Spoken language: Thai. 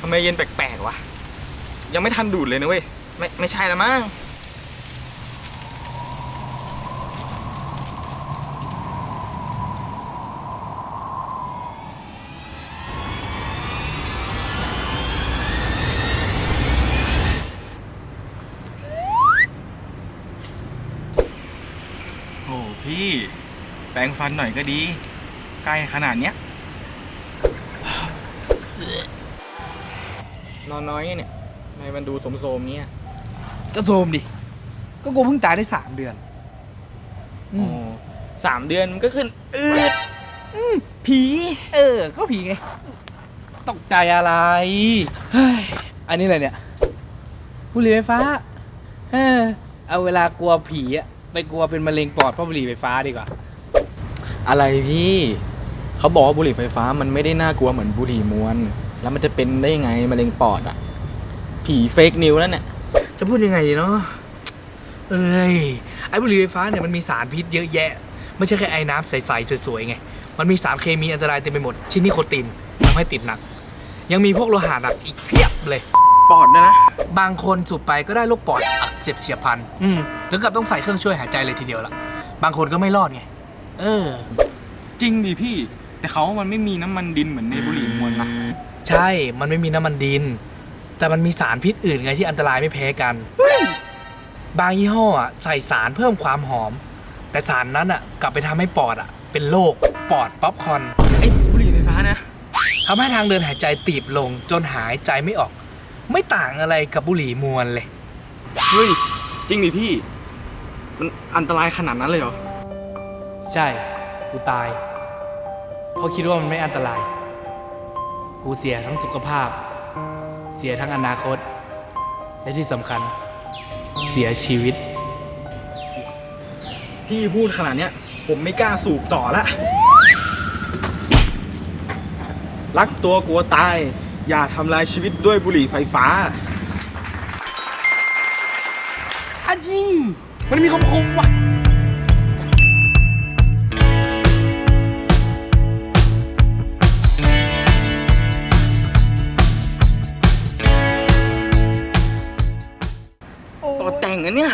ทำไมเย็นแปลกๆวะ ยังไม่ทันดูดเลยนะเว้ย ไม่ไม่ใช่ละมั้งโอ้พี่ แปรงฟันหน่อยก็ดี ใกล้ขนาดเนี้ย นอนน้อยเนี่ยทำไมมันดูโสมๆเงี้ยก็โซมดิ ก็กูเพิ่งตายได้สามเดือนอืโอ้มสามเดือนมันก็ขึ้นอืดผี เออ ก็ผีไง ตกใจอะไรเฮ้ยอันนี้อะไรเนี่ยบุหรี่ไฟฟ้าเออเอาเวลากลัวผีอะไปกลัวเป็นมะเร็งปอดเพราะบุหรี่ไฟฟ้าดีกว่า อะไรพี่ เขาบอกว่าบุหรี่ไฟฟ้ามันไม่ได้น่ากลัวเหมือนบุหรี่มวน แล้วมันจะเป็นได้ยังไงมะเร็งปอดอะ ผีเฟกนิวแล้วเนี่ยจะพูดยังไงดีเนาะเอ้ยไอ้บุหรี่ไฟฟ้าเนี่ยมันมีสารพิษเยอะแยะ ไม่ใช่แค่ไอ้น้ำใสๆสวยๆไง มันมีสารเคมีอันตรายเต็มไปหมดชิ้นนิโคตินทำให้ติดหนัก ยังมีพวกโลหะหนักอีกเพียบเลย ปอดนะนะ บางคนสูบไปก็ได้โรคปอดอักเสบเฉียบพลันอืมถึงกับต้องใส่เครื่องช่วยหายใจเลยทีเดียวละบางคนก็ไม่รอดไง เออ จริงดิพี่ แต่เขาว่ามันไม่มีน้ำมันดินเหมือนในบุหรี่มวนนะ ใช่ มันไม่มีน้ำมันดิน แต่มันมีสารพิษอื่นไงที่อันตรายไม่แพ้กัน บางยี่ห้ออะใส่สารเพิ่มความหอม แต่สารนั้นอะกลับไปทำให้ปอดอะ เป็นโรคปอดป๊อปคอร์นไอ้บุหรี่ไฟฟ้านะ ทำให้ทางเดินหายใจตีบลงจนหายใจไม่ออก ไม่ต่างอะไรกับบุหรี่มวนเลย เฮ้ย จริงดิพี่ มันอันตรายขนาดนั้นเลยเหรอ ใช่ กูตาย เพราะคิดว่ามันไม่อันตราย กูเสียทั้งสุขภาพ เสียทั้งอนาคต และที่สำคัญ เสียชีวิต พี่พูดขนาดเนี้ย ผมไม่กล้าสูบต่อละรักตัวกลัวตาย อย่าทำลายชีวิตด้วยบุหรี่ไฟฟ้าอาจีมันมีคำคมว่ะ อแต่งนะเนี่ย